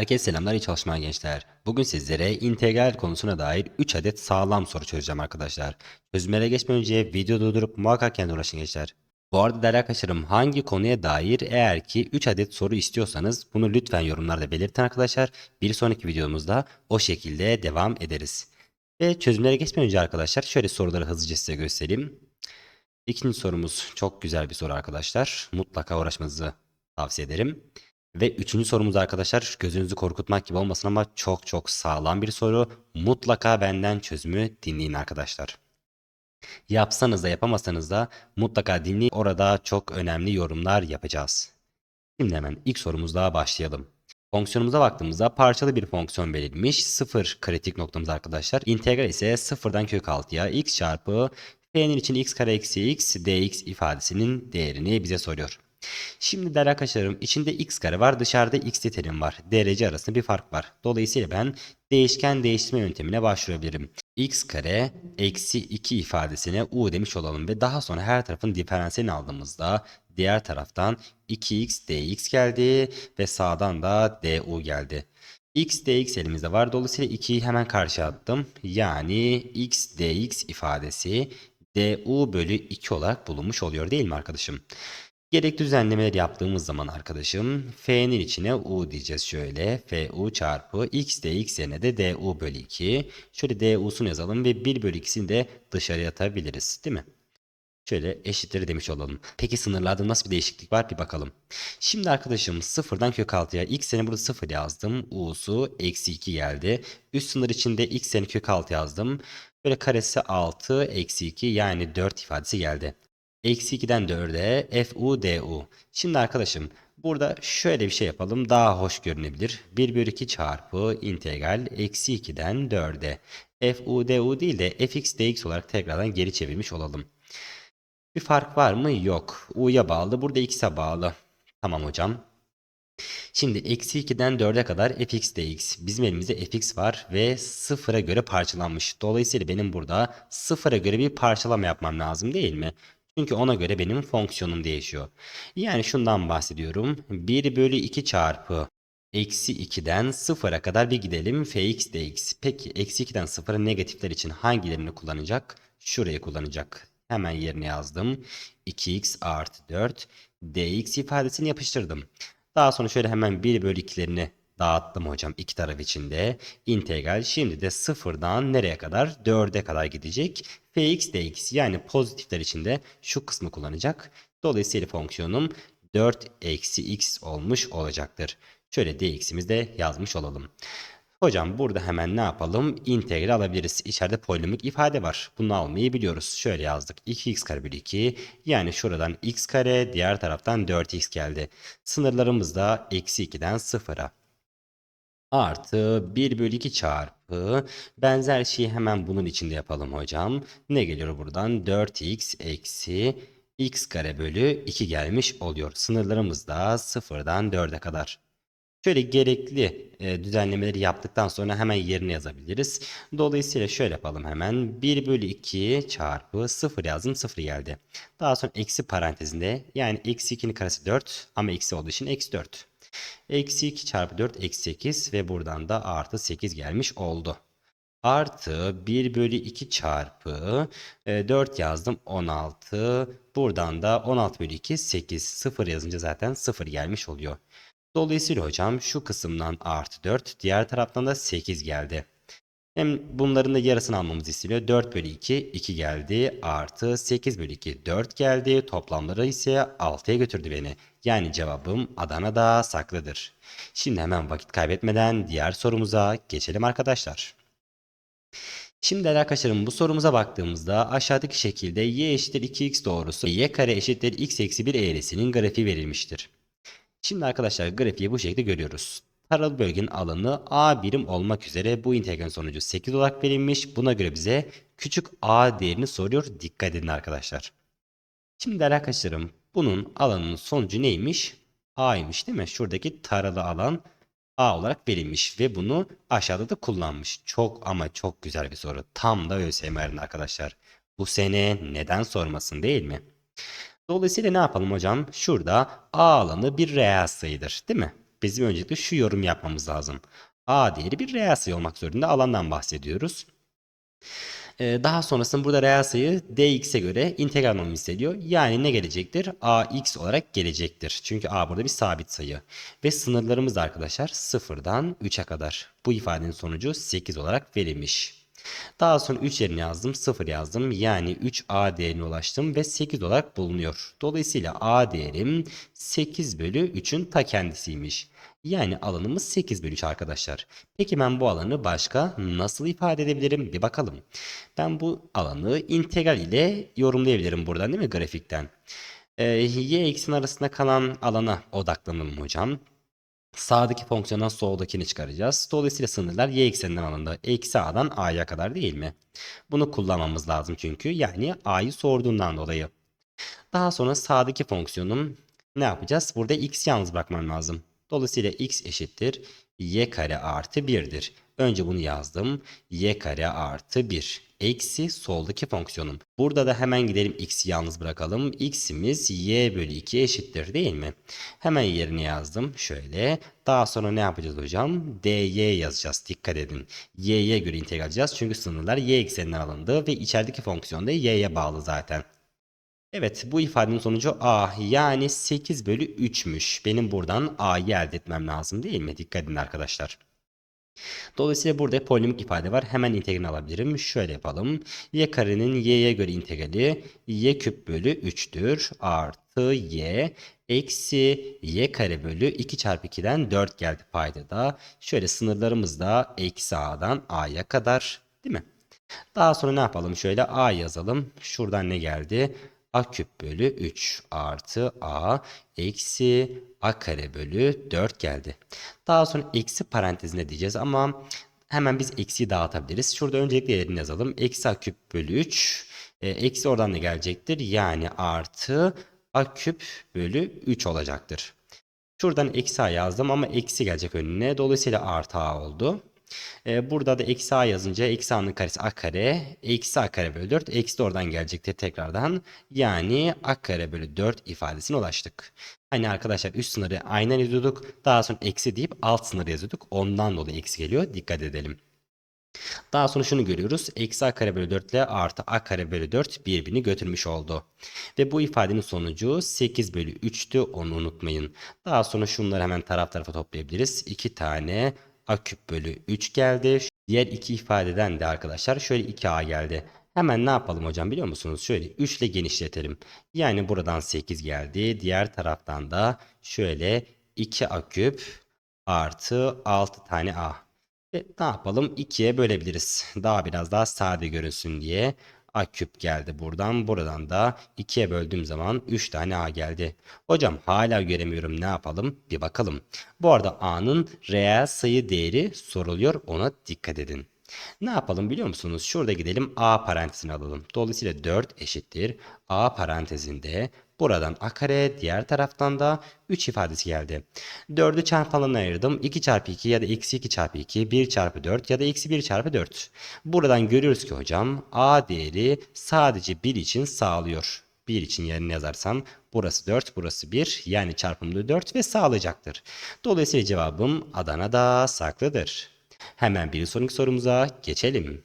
Herkese selamlar, iyi çalışmalar gençler. Bugün sizlere integral konusuna dair 3 adet sağlam soru çözeceğim arkadaşlar. Çözümlere geçmeden önce video durdurup muhakkak kendi uğraşın gençler. Bu arada değerli arkadaşlarım hangi konuya dair eğer ki 3 adet soru istiyorsanız bunu lütfen yorumlarda belirtin arkadaşlar. Bir sonraki videomuzda o şekilde devam ederiz. Ve çözümlere geçmeden önce arkadaşlar şöyle soruları hızlıca size göstereyim. İkinci sorumuz çok güzel bir soru arkadaşlar. Mutlaka uğraşmanızı tavsiye ederim. Ve üçüncü sorumuz arkadaşlar gözünüzü korkutmak gibi olmasın ama çok çok sağlam bir soru. Mutlaka benden çözümü dinleyin arkadaşlar. Yapsanız da yapamasanız da mutlaka dinleyin. Orada çok önemli yorumlar yapacağız. Şimdi hemen ilk sorumuzla başlayalım. Fonksiyonumuza baktığımızda parçalı bir fonksiyon verilmiş. Sıfır kritik noktamız arkadaşlar. İntegral ise sıfırdan kök 6'ya x çarpı f'nin için x kare eksi x dx ifadesinin değerini bize soruyor. Şimdi değerli arkadaşlarım içinde x kare var dışarıda x terim var. Derece arasında bir fark var. Dolayısıyla ben değişken değiştirme yöntemine başvurabilirim. x kare eksi 2 ifadesine u demiş olalım ve daha sonra her tarafın diferansiyelini aldığımızda diğer taraftan 2x dx geldi ve sağdan da du geldi. x dx elimizde var. Dolayısıyla 2'yi hemen karşı attım. Yani x dx ifadesi du bölü 2 olarak bulunmuş oluyor değil mi arkadaşım? Gerekli düzenlemeleri yaptığımız zaman arkadaşım f'nin içine u diyeceğiz şöyle. fu çarpı x dx yerine de du bölü 2. Şöyle du'sunu yazalım ve 1 bölü 2'sini de dışarıya atabiliriz değil mi? Şöyle eşittir demiş olalım. Peki sınırlarda nasıl bir değişiklik var bir bakalım. Şimdi arkadaşım sıfırdan kök 6'ya x yerine burada 0 yazdım. u'su eksi 2 geldi. Üst sınır içinde x yerine kök 6 yazdım. Böyle karesi 6 eksi 2 yani 4 ifadesi geldi. Eksi 2'den 4'e fu du. Şimdi arkadaşım burada şöyle bir şey yapalım daha hoş görünebilir. 1 bölü 2 çarpı integral eksi 2'den 4'e fu du değil de fx dx olarak tekrardan geri çevirmiş olalım. Bir fark var mı? Yok. u'ya bağlı burada x'e bağlı. Tamam hocam. Şimdi eksi 2'den 4'e kadar fx dx. Bizim elimizde fx var ve sıfıra göre parçalanmış. Dolayısıyla benim burada sıfıra göre bir parçalama yapmam lazım değil mi? Çünkü ona göre benim fonksiyonum değişiyor. Yani şundan bahsediyorum. 1 bölü 2 çarpı eksi 2'den 0'a kadar bir gidelim. fx dx. Peki eksi 2'den 0'a negatifler için hangilerini kullanacak? Şurayı kullanacak. Hemen yerine yazdım. 2x artı 4 dx ifadesini yapıştırdım. Daha sonra şöyle hemen 1 bölü 2'lerini dağıttım hocam iki taraf içinde. İntegral şimdi de sıfırdan nereye kadar? 4'e kadar gidecek. fx dx yani pozitifler içinde şu kısmı kullanacak. Dolayısıyla fonksiyonum 4 eksi x olmuş olacaktır. Şöyle dx'imizi de yazmış olalım. Hocam burada hemen ne yapalım? İntegral alabiliriz. İçeride polinomik ifade var. Bunu almayı biliyoruz. Şöyle yazdık. 2x kare bölü 2. Yani şuradan x kare diğer taraftan 4x geldi. Sınırlarımız da eksi 2'den 0'a artı 1 bölü 2 çarpı benzer şeyi hemen bunun içinde yapalım hocam. Ne geliyor buradan? 4x eksi x kare bölü 2 gelmiş oluyor. Sınırlarımız da 0'dan 4'e kadar. Şöyle gerekli e, düzenlemeleri yaptıktan sonra hemen yerine yazabiliriz. Dolayısıyla şöyle yapalım hemen. 1 bölü 2 çarpı 0 yazdım 0 geldi. Daha sonra eksi parantezinde yani eksi 2'nin karesi 4 ama eksi olduğu için eksi 4. Eksi 2 çarpı 4 eksi 8 ve buradan da artı 8 gelmiş oldu. Artı 1 bölü 2 çarpı e, 4 yazdım 16. Buradan da 16 bölü 2 8. 0 yazınca zaten 0 gelmiş oluyor. Dolayısıyla hocam şu kısımdan artı 4 diğer taraftan da 8 geldi. Hem bunların da yarısını almamız isteniyor. 4 bölü 2 2 geldi. Artı 8 bölü 2 4 geldi. Toplamları ise 6'ya götürdü beni. Yani cevabım Adana'da saklıdır. Şimdi hemen vakit kaybetmeden diğer sorumuza geçelim arkadaşlar. Şimdi arkadaşlarım bu sorumuza baktığımızda aşağıdaki şekilde y eşittir 2x doğrusu y kare eşittir x eksi 1 eğrisinin grafiği verilmiştir. Şimdi arkadaşlar grafiği bu şekilde görüyoruz. Taralı bölgenin alanı a birim olmak üzere bu integral sonucu 8 olarak verilmiş. Buna göre bize küçük a değerini soruyor. Dikkat edin arkadaşlar. Şimdi arkadaşlarım bunun alanının sonucu neymiş? A'ymış değil mi? Şuradaki taralı alan A olarak verilmiş ve bunu aşağıda da kullanmış. Çok ama çok güzel bir soru. Tam da ÖSYM'lerin arkadaşlar. Bu sene neden sormasın değil mi? Dolayısıyla ne yapalım hocam? Şurada A alanı bir reel sayıdır değil mi? Bizim öncelikle şu yorum yapmamız lazım. A değeri bir reel sayı olmak zorunda alandan bahsediyoruz. Ee, Daha sonrasında burada reel sayı dx'e göre integral almamı isteniyor. Yani ne gelecektir? ax olarak gelecektir. Çünkü a burada bir sabit sayı. Ve sınırlarımız da arkadaşlar 0'dan 3'e kadar. Bu ifadenin sonucu 8 olarak verilmiş. Daha sonra 3 yerine yazdım, 0 yazdım. Yani 3a değerine ulaştım ve 8 olarak bulunuyor. Dolayısıyla a değerim 8 bölü 3'ün ta kendisiymiş. Yani alanımız 8 bölü 3 arkadaşlar. Peki ben bu alanı başka nasıl ifade edebilirim? Bir bakalım. Ben bu alanı integral ile yorumlayabilirim buradan değil mi grafikten? Ee, y eksen arasında kalan alana odaklanalım hocam. Sağdaki fonksiyondan soldakini çıkaracağız. Dolayısıyla sınırlar y ekseninden alındı. Eksi a'dan a'ya kadar değil mi? Bunu kullanmamız lazım çünkü. Yani a'yı sorduğundan dolayı. Daha sonra sağdaki fonksiyonum ne yapacağız? Burada x yalnız bırakmam lazım. Dolayısıyla x eşittir y kare artı 1'dir. Önce bunu yazdım. y kare artı 1 eksi soldaki fonksiyonum. Burada da hemen gidelim x'i yalnız bırakalım. x'imiz y bölü 2 eşittir değil mi? Hemen yerine yazdım. Şöyle. Daha sonra ne yapacağız hocam? dy yazacağız. Dikkat edin. y'ye göre integral edeceğiz. Çünkü sınırlar y ekseninden alındı ve içerideki fonksiyon da y'ye bağlı zaten. Evet bu ifadenin sonucu a yani 8 bölü 3'müş. Benim buradan a'yı elde etmem lazım değil mi? Dikkat edin arkadaşlar. Dolayısıyla burada polinomik ifade var. Hemen integralini alabilirim. Şöyle yapalım. y karenin y'ye göre integrali y küp bölü 3'tür. Artı y eksi y kare bölü 2 çarpı 2'den 4 geldi paydada. Şöyle sınırlarımız da eksi a'dan a'ya kadar değil mi? Daha sonra ne yapalım? Şöyle a yazalım. Şuradan ne geldi? A küp bölü 3 artı a eksi a kare bölü 4 geldi. Daha sonra eksi parantezine diyeceğiz ama hemen biz eksiyi dağıtabiliriz. Şurada öncelikle yerini yazalım. Eksi a küp bölü 3 e, eksi oradan ne gelecektir? Yani artı a küp bölü 3 olacaktır. Şuradan eksi a yazdım ama eksi gelecek önüne. Dolayısıyla artı a oldu. Ee, burada da eksi a yazınca eksi a'nın karesi a kare eksi a kare bölü 4 eksi de oradan gelecektir tekrardan. Yani a kare bölü 4 ifadesine ulaştık. Hani arkadaşlar üst sınırı aynen yazıyorduk. Daha sonra eksi deyip alt sınırı yazıyorduk. Ondan dolayı eksi geliyor. Dikkat edelim. Daha sonra şunu görüyoruz. Eksi a kare bölü 4 ile artı a kare bölü 4 birbirini götürmüş oldu. Ve bu ifadenin sonucu 8 bölü 3'tü onu unutmayın. Daha sonra şunları hemen taraf tarafa toplayabiliriz. 2 tane a küp bölü 3 geldi. Diğer iki ifadeden de arkadaşlar şöyle 2a geldi. Hemen ne yapalım hocam biliyor musunuz? Şöyle 3 ile genişletelim. Yani buradan 8 geldi. Diğer taraftan da şöyle 2a küp artı 6 tane a. Ve ne yapalım? 2'ye bölebiliriz. Daha biraz daha sade görünsün diye. A küp geldi buradan. Buradan da 2'ye böldüğüm zaman 3 tane A geldi. Hocam hala göremiyorum ne yapalım? Bir bakalım. Bu arada A'nın reel sayı değeri soruluyor. Ona dikkat edin. Ne yapalım biliyor musunuz? Şurada gidelim A parantezini alalım. Dolayısıyla 4 eşittir. A parantezinde buradan A kare diğer taraftan da 3 ifadesi geldi. 4'ü çarpanlarına ayırdım. 2 çarpı 2 ya da eksi 2 çarpı 2, 1 çarpı 4 ya da eksi 1 çarpı 4. Buradan görüyoruz ki hocam A değeri sadece 1 için sağlıyor. 1 için yerine yazarsam burası 4 burası 1 yani çarpımda 4 ve sağlayacaktır. Dolayısıyla cevabım Adana'da saklıdır. Hemen bir sonraki sorumuza geçelim.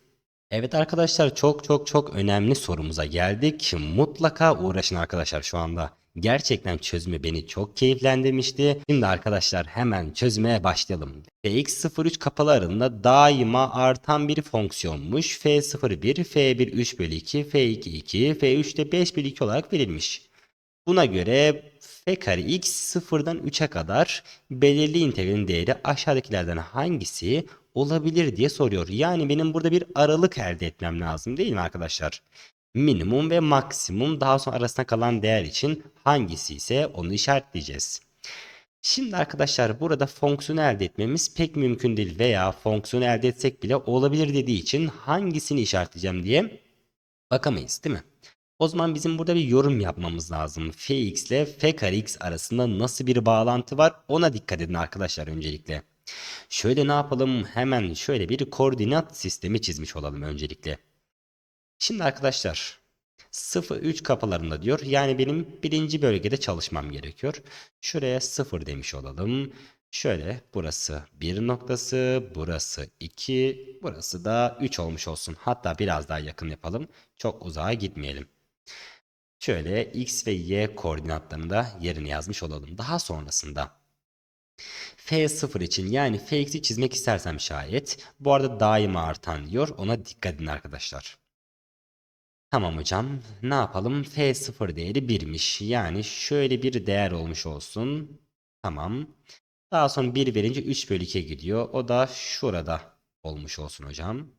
Evet arkadaşlar çok çok çok önemli sorumuza geldik. Mutlaka uğraşın arkadaşlar şu anda. Gerçekten çözümü beni çok keyiflendirmişti. Şimdi arkadaşlar hemen çözmeye başlayalım. Fx03 kapalı aralığında daima artan bir fonksiyonmuş. F01, F1 3 bölü 2, F2 2, F3 de 5 bölü 2 olarak verilmiş. Buna göre f kare x sıfırdan 3'e kadar belirli integralin değeri aşağıdakilerden hangisi olabilir diye soruyor. Yani benim burada bir aralık elde etmem lazım değil mi arkadaşlar? Minimum ve maksimum daha sonra arasında kalan değer için hangisi ise onu işaretleyeceğiz. Şimdi arkadaşlar burada fonksiyon elde etmemiz pek mümkün değil veya fonksiyon elde etsek bile olabilir dediği için hangisini işaretleyeceğim diye bakamayız değil mi? O zaman bizim burada bir yorum yapmamız lazım. Fx ile f kare x arasında nasıl bir bağlantı var ona dikkat edin arkadaşlar öncelikle. Şöyle ne yapalım? Hemen şöyle bir koordinat sistemi çizmiş olalım öncelikle. Şimdi arkadaşlar 0-3 kapalarında diyor. Yani benim birinci bölgede çalışmam gerekiyor. Şuraya 0 demiş olalım. Şöyle burası 1 noktası, burası 2, burası da 3 olmuş olsun. Hatta biraz daha yakın yapalım. Çok uzağa gitmeyelim. Şöyle x ve y koordinatlarını da yerine yazmış olalım. Daha sonrasında f0 için yani fx'i çizmek istersem şayet bu arada daima artan diyor. Ona dikkat edin arkadaşlar. Tamam hocam. Ne yapalım? F0 değeri 1'miş. Yani şöyle bir değer olmuş olsun. Tamam. Daha sonra 1 verince 3 bölü 2'ye gidiyor. O da şurada olmuş olsun hocam.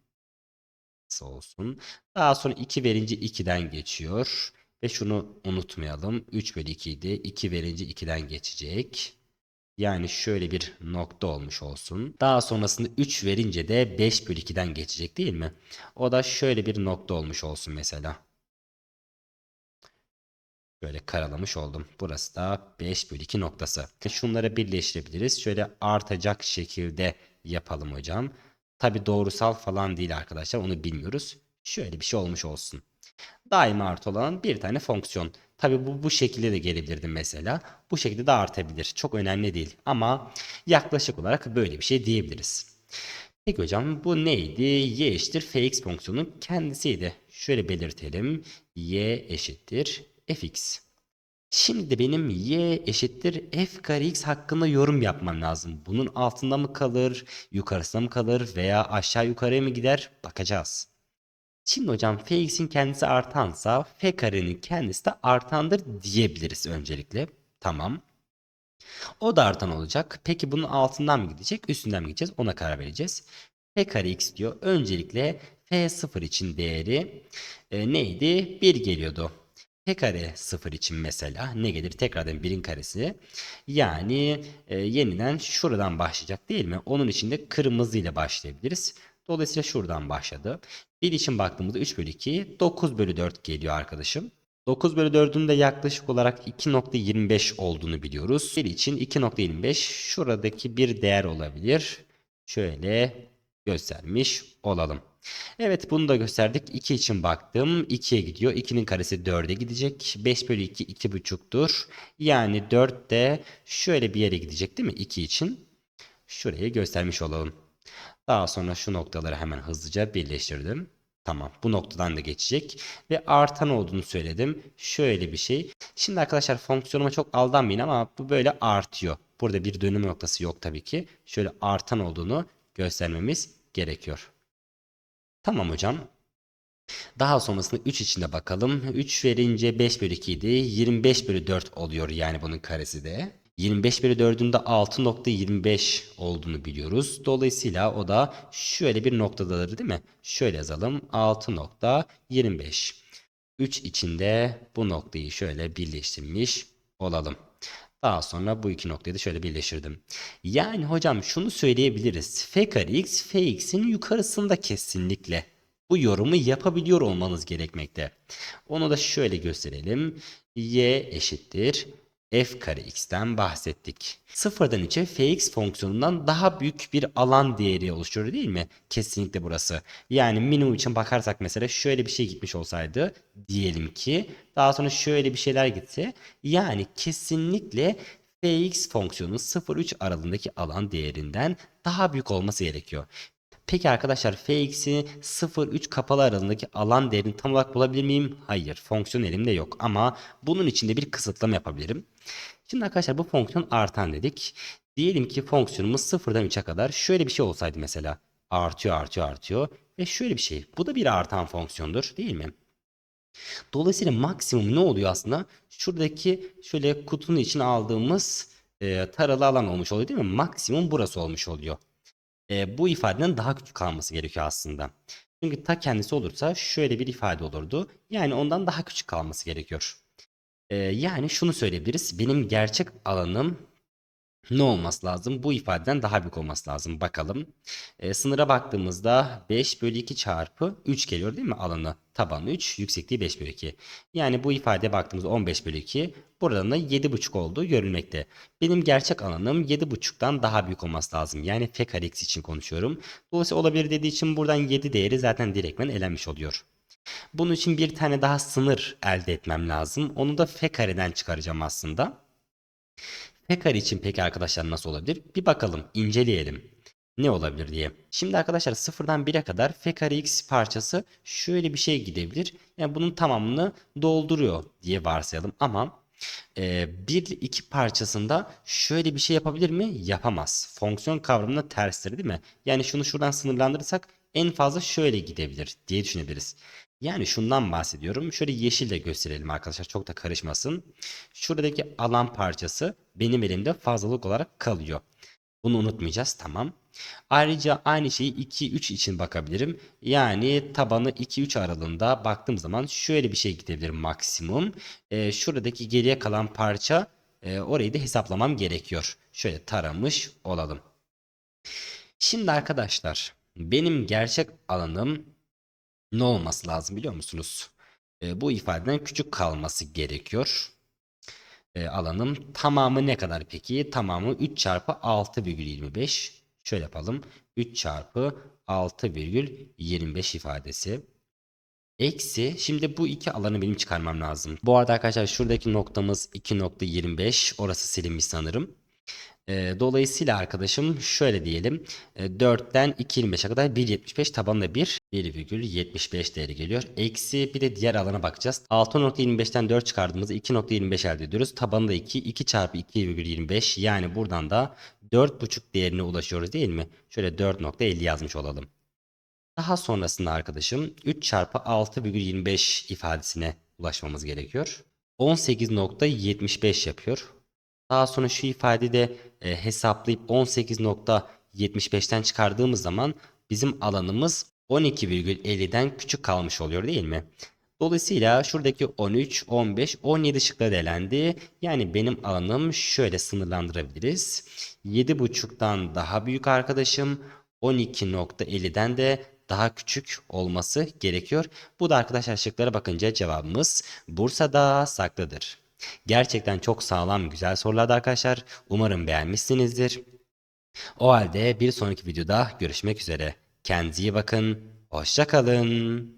Nasıl olsun. Daha sonra 2 verince 2'den geçiyor. Ve şunu unutmayalım. 3 bölü 2 idi. 2 verince 2'den geçecek. Yani şöyle bir nokta olmuş olsun. Daha sonrasında 3 verince de 5 bölü 2'den geçecek değil mi? O da şöyle bir nokta olmuş olsun mesela. Böyle karalamış oldum. Burası da 5 bölü 2 noktası. Şunları birleştirebiliriz. Şöyle artacak şekilde yapalım hocam. Tabi doğrusal falan değil arkadaşlar. Onu bilmiyoruz. Şöyle bir şey olmuş olsun. Daima artı olan bir tane fonksiyon. Tabi bu bu şekilde de gelebilirdi mesela. Bu şekilde de artabilir. Çok önemli değil. Ama yaklaşık olarak böyle bir şey diyebiliriz. Peki hocam bu neydi? y eşittir fx fonksiyonun kendisiydi. Şöyle belirtelim. y eşittir fx. Şimdi de benim y eşittir f kare x hakkında yorum yapmam lazım. Bunun altında mı kalır, yukarısında mı kalır veya aşağı yukarıya mı gider bakacağız. Şimdi hocam fx'in kendisi artansa f karenin kendisi de artandır diyebiliriz öncelikle. Tamam. O da artan olacak. Peki bunun altından mı gidecek, üstünden mi gideceğiz? Ona karar vereceğiz. f kare x diyor. Öncelikle f0 için değeri e, neydi? 1 geliyordu. P kare 0 için mesela ne gelir? Tekrardan 1'in karesi. Yani e, yeniden şuradan başlayacak değil mi? Onun için de kırmızı ile başlayabiliriz. Dolayısıyla şuradan başladı. 1 için baktığımızda 3 bölü 2 9 bölü 4 geliyor arkadaşım. 9 bölü 4'ün de yaklaşık olarak 2.25 olduğunu biliyoruz. 1 için 2.25 şuradaki bir değer olabilir. Şöyle göstermiş olalım. Evet bunu da gösterdik. 2 için baktım. 2'ye gidiyor. 2'nin karesi 4'e gidecek. 5 bölü 2 2,5'tur. Yani 4 de şöyle bir yere gidecek değil mi? 2 için. Şuraya göstermiş olalım. Daha sonra şu noktaları hemen hızlıca birleştirdim. Tamam bu noktadan da geçecek ve artan olduğunu söyledim. Şöyle bir şey. Şimdi arkadaşlar fonksiyonuma çok aldanmayın ama bu böyle artıyor. Burada bir dönüm noktası yok tabii ki. Şöyle artan olduğunu göstermemiz gerekiyor. Tamam hocam. Daha sonrasında 3 içinde bakalım. 3 verince 5 bölü 2 idi. 25 bölü 4 oluyor yani bunun karesi de. 25 bölü 4'ün de 6.25 olduğunu biliyoruz. Dolayısıyla o da şöyle bir noktadadır değil mi? Şöyle yazalım. 6.25. 3 içinde bu noktayı şöyle birleştirmiş olalım. Daha sonra bu iki noktayı da şöyle birleştirdim. Yani hocam şunu söyleyebiliriz. F kare x, fx'in yukarısında kesinlikle. Bu yorumu yapabiliyor olmanız gerekmekte. Onu da şöyle gösterelim. y eşittir f kare x'ten bahsettik. Sıfırdan içe fx fonksiyonundan daha büyük bir alan değeri oluşturur değil mi? Kesinlikle burası. Yani minimum için bakarsak mesela şöyle bir şey gitmiş olsaydı diyelim ki daha sonra şöyle bir şeyler gitse yani kesinlikle fx fonksiyonu 0-3 aralığındaki alan değerinden daha büyük olması gerekiyor. Peki arkadaşlar fx'i 0-3 kapalı aralığındaki alan değerini tam olarak bulabilir miyim? Hayır. Fonksiyon elimde yok ama bunun içinde bir kısıtlama yapabilirim. Şimdi arkadaşlar bu fonksiyon artan dedik. Diyelim ki fonksiyonumuz 0'dan 3'e kadar şöyle bir şey olsaydı mesela. Artıyor artıyor artıyor. Ve şöyle bir şey. Bu da bir artan fonksiyondur değil mi? Dolayısıyla maksimum ne oluyor aslında? Şuradaki şöyle kutunun içine aldığımız e, taralı alan olmuş oluyor değil mi? Maksimum burası olmuş oluyor e, bu ifadenin daha küçük kalması gerekiyor aslında. Çünkü ta kendisi olursa şöyle bir ifade olurdu. Yani ondan daha küçük kalması gerekiyor. E, yani şunu söyleyebiliriz. Benim gerçek alanım ne olması lazım? Bu ifadeden daha büyük olması lazım. Bakalım. E, sınıra baktığımızda 5 bölü 2 çarpı 3 geliyor değil mi alanı? Tabanı 3, yüksekliği 5 bölü 2. Yani bu ifadeye baktığımızda 15 bölü 2. Buradan da 7,5 olduğu görülmekte. Benim gerçek alanım 7,5'tan daha büyük olması lazım. Yani f kare x için konuşuyorum. Dolayısıyla olabilir dediği için buradan 7 değeri zaten direktmen elenmiş oluyor. Bunun için bir tane daha sınır elde etmem lazım. Onu da f kareden çıkaracağım aslında Kare için peki arkadaşlar nasıl olabilir? Bir bakalım, inceleyelim. Ne olabilir diye. Şimdi arkadaşlar sıfırdan 1'e kadar f kare x parçası şöyle bir şey gidebilir. Yani bunun tamamını dolduruyor diye varsayalım ama e, 1 ile 2 parçasında şöyle bir şey yapabilir mi? Yapamaz. Fonksiyon kavramına terstir değil mi? Yani şunu şuradan sınırlandırırsak en fazla şöyle gidebilir diye düşünebiliriz. Yani şundan bahsediyorum. Şöyle yeşille gösterelim arkadaşlar. Çok da karışmasın. Şuradaki alan parçası benim elimde fazlalık olarak kalıyor. Bunu unutmayacağız. Tamam. Ayrıca aynı şeyi 2-3 için bakabilirim. Yani tabanı 2-3 aralığında baktığım zaman şöyle bir şey gidebilir maksimum. Ee, şuradaki geriye kalan parça e, orayı da hesaplamam gerekiyor. Şöyle taramış olalım. Şimdi arkadaşlar benim gerçek alanım ne olması lazım biliyor musunuz? E, bu ifadeden küçük kalması gerekiyor. E, alanım tamamı ne kadar peki? Tamamı 3 çarpı 6,25. Şöyle yapalım. 3 çarpı 6,25 ifadesi. Eksi şimdi bu iki alanı benim çıkarmam lazım. Bu arada arkadaşlar şuradaki noktamız 2.25 orası silinmiş sanırım. E, dolayısıyla arkadaşım şöyle diyelim. E, 4'ten 2.25'e kadar 1.75 tabanında 1. 1,75 değeri geliyor. Eksi bir de diğer alana bakacağız. 6.25'ten 4 çıkardığımızda 2.25 elde ediyoruz. Tabanında 2. 2 çarpı 2,25 yani buradan da 4.5 değerine ulaşıyoruz değil mi? Şöyle 4.50 yazmış olalım. Daha sonrasında arkadaşım 3 çarpı 6,25 ifadesine ulaşmamız gerekiyor. 18.75 yapıyor. Daha sonra şu ifadeyi de e, hesaplayıp 18.75'ten çıkardığımız zaman bizim alanımız 12,50'den küçük kalmış oluyor değil mi? Dolayısıyla şuradaki 13, 15, 17 şıkla delendi. Yani benim alanım şöyle sınırlandırabiliriz. 7,5'tan daha büyük arkadaşım 12.50'den de daha küçük olması gerekiyor. Bu da arkadaşlar şıklara bakınca cevabımız Bursa'da saklıdır. Gerçekten çok sağlam güzel sorulardı arkadaşlar. Umarım beğenmişsinizdir. O halde bir sonraki videoda görüşmek üzere. Kendinize iyi bakın. Hoşça kalın.